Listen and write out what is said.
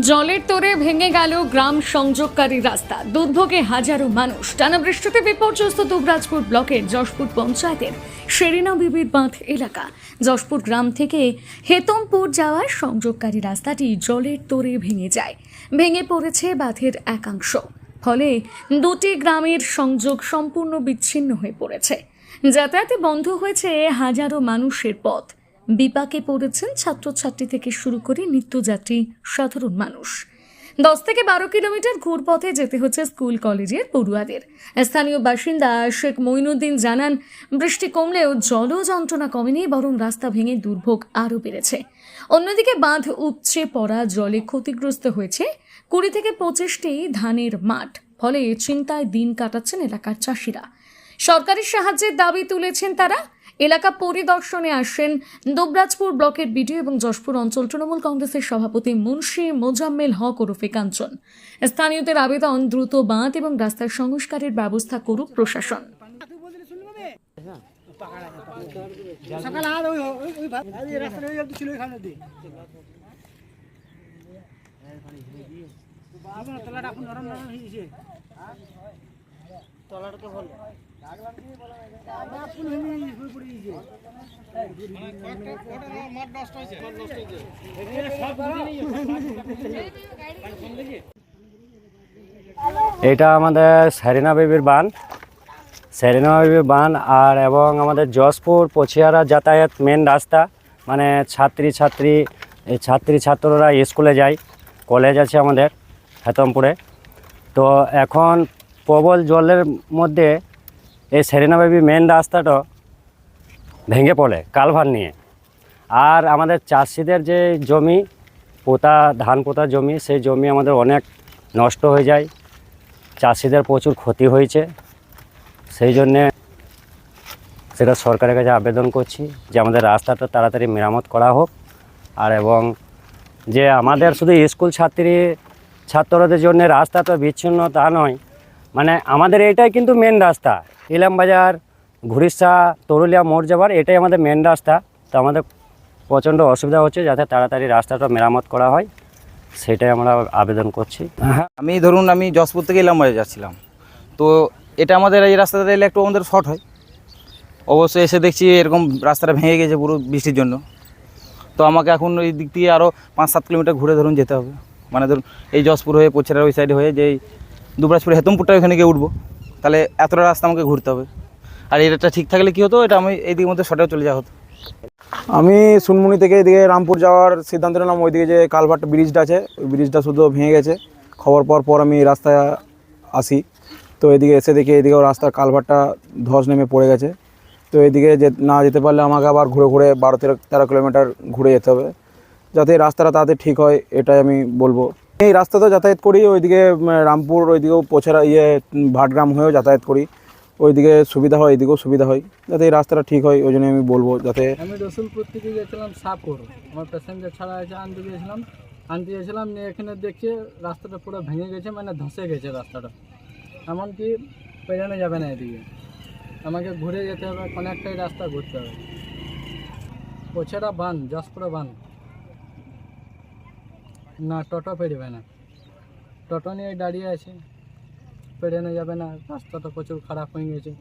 জলের তোরে ভেঙে গেল গ্রাম সংযোগকারী রাস্তা। দুর্ভোগে হাজারো মানুষ। টানা বৃষ্টিতে বিপর্যস্ত দুবরাজপুর ব্লকের যশপুর পঞ্চায়েতের শেরিনা বিবির বাঁধ এলাকা। যশপুর গ্রাম থেকে হেতমপুর যাওয়ার সংযোগকারী রাস্তাটি জলের তোরে ভেঙে যায়। ভেঙে পড়েছে বাঁধের একাংশ। ফলে দুটি গ্রামের সংযোগ সম্পূর্ণ বিচ্ছিন্ন হয়ে পড়েছে। যাতায়াতে বন্ধ হয়েছে হাজারো মানুষের পথ। বিপাকে পড়েছেন ছাত্রছাত্রী থেকে শুরু করে নিত্যযাত্রী সাধারণ মানুষ। দশ থেকে বারো কিলোমিটার ঘুরপথে যেতে হচ্ছে স্কুল, কলেজের পড়ুয়াদের। স্থানীয় বাসিন্দা শেখ মইনুদ্দিন জানান, বৃষ্টি কমলেও জল যন্ত্রণা কমেনি, বরং রাস্তা ভেঙে দুর্ভোগ আরও বেড়েছে। অন্যদিকে বাঁধ উপচে পড়া জলে ক্ষতিগ্রস্ত হয়েছে কুড়ি থেকে পঁচিশটি ধানের মাঠ। ফলে চিন্তায় দিন কাটাচ্ছেন এলাকার চাষিরা। সরকারি সাহায্যের দাবি তুলেছেন তারা। এলাকা পরিদর্শনে আসেন দুবরাজপুর ব্লকের বিডিও এবং যশপুর অঞ্চল তৃণমূল কংগ্রেসের সভাপতি মুন্সি মোজাম্মেল হক ওরফে কাঞ্চন। স্থানীয়দের আবেদন দ্রুত বাঁধ এবং রাস্তার সংস্কারের ব্যবস্থা করুক প্রশাসন। সকালে আর ওই ওই ওই ভাত। এই রাস্তাটা ওই একটু ছিল ওইখানে দিয়ে বাবা তলাটা এখন নরম নরম হয়েছে তলাটা ভালো ফুল গেছে, ফুল পড়ে গেছে। এটা আমাদের সেরিনা বেবির বান। সেরিনা বেবির বান আর এবং আমাদের যশপুর পছিয়ারা যাতায়াত মেন রাস্তা। মানে ছাত্রী ছাত্রী ছাত্রী ছাত্ররা স্কুলে যায়। কলেজ আছে আমাদের হেতমপুরে। তো এখন প্রবল জলের মধ্যে এই সেরিনা বেবি মেন রাস্তাটা ভেঙে পড়ে, কালভার নিয়ে। আর আমাদের চাষিদের যে জমি, পোতা, ধান পোতা জমি, সেই জমি আমাদের অনেক নষ্ট হয়ে যায়। চাষিদের প্রচুর ক্ষতি হয়েছে। সেই জন্যে সেটা সরকারের কাছে আবেদন করছি যে আমাদের রাস্তাটা তাড়াতাড়ি মেরামত করা হোক। আর এবং যে আমাদের শুধু স্কুল ছাত্রী, ছাত্রদের জন্য রাস্তা তো বিচ্ছিন্ন তা নয় মানে আমাদের এটাই কিন্তু মেন রাস্তা। ইলামবাজার ঘুরিসা তরুলিয়া মোড় যাবার এটাই আমাদের মেন রাস্তা। তো আমাদের প্রচণ্ড অসুবিধা হচ্ছে যাতে তাড়াতাড়ি রাস্তাটা মেরামত করা হয়। সেটাই আমরা আবেদন করছি। আমি ধরুন আমি যশপুর থেকে এলাম বাজার যাচ্ছিলাম। তো এটা আমাদের এই রাস্তাতে এলে একটু আমাদের শর্ট হয়। অবশ্যই এসে দেখছি এরকম রাস্তাটা ভেঙে গেছে পুরো বৃষ্টির জন্য। তো আমাকে এখন ওই দিক দিয়ে আরও পাঁচ সাত কিলোমিটার ঘুরে ধরুন যেতে হবে। মানে ধরুন এই যশপুর হয়ে পোছেরার ওই সাইডে হয়ে যে দুবরাজপুর হেতমপুরটা ওখানে গিয়ে উঠবো। তাহলে এতটা রাস্তা আমাকে ঘুরতে হবে। আর এটা ঠিক থাকলে কী হতো? এটা আমি এই দিকের মধ্যে শর্টেও চলে যাওয়া হতো। আমি সুনমুনি থেকে এদিকে রামপুর যাওয়ার সিদ্ধান্ত নিলাম। ওইদিকে যে কালভার্ট ব্রিজটা আছে, ওই ব্রিজটা শুধু ভেঙে গেছে। খবর পাওয়ার পর আমি রাস্তায় আসি। তো এদিকে এসে দেখি এদিকেও রাস্তার কালভার্টটা ধস নেমে পড়ে গেছে। তো এদিকে যে না যেতে পারলে আমাকে আবার ঘুরে ঘুরে বারো তেরো তেরো কিলোমিটার ঘুরে যেতে হবে। যাতে রাস্তাটা তাড়াতাড়ি ঠিক হয়, এটাই আমি বলব। এই রাস্তাতে যাতায়াত করি, ওইদিকে রামপুর, ওইদিকেও পোছারা ইয়ে ভাটগ্রাম হয়েও যাতায়াত করি। ওইদিকে সুবিধা হয়, এদিকেও সুবিধা হয়। যাতে এই রাস্তাটা ঠিক হয়, ওই জন্য আমি বলব যাতে আমি রসুলপুর থেকে গেছিলাম সাপুর। আমার প্যাসেঞ্জার ছাড়া আছে আনতে গিয়েছিলাম। আনতে গিয়েছিলাম, নিয়ে এখানে দেখছি রাস্তাটা পুরো ভেঙে গেছে মানে ধসে গেছে রাস্তাটা। এমনকি পেরানো যাবে না এদিকে। আমাকে ঘুরে যেতে হবে অনেকটাই রাস্তা ঘুরতে হবে। পোছেরা বান, যশপুরা বান। না, টোটো পেরবে না। টোটো নিয়ে দাঁড়িয়ে আছে পেরানো যাবে না রাস্তা তো প্রচুর খারাপ হয়ে গেছে।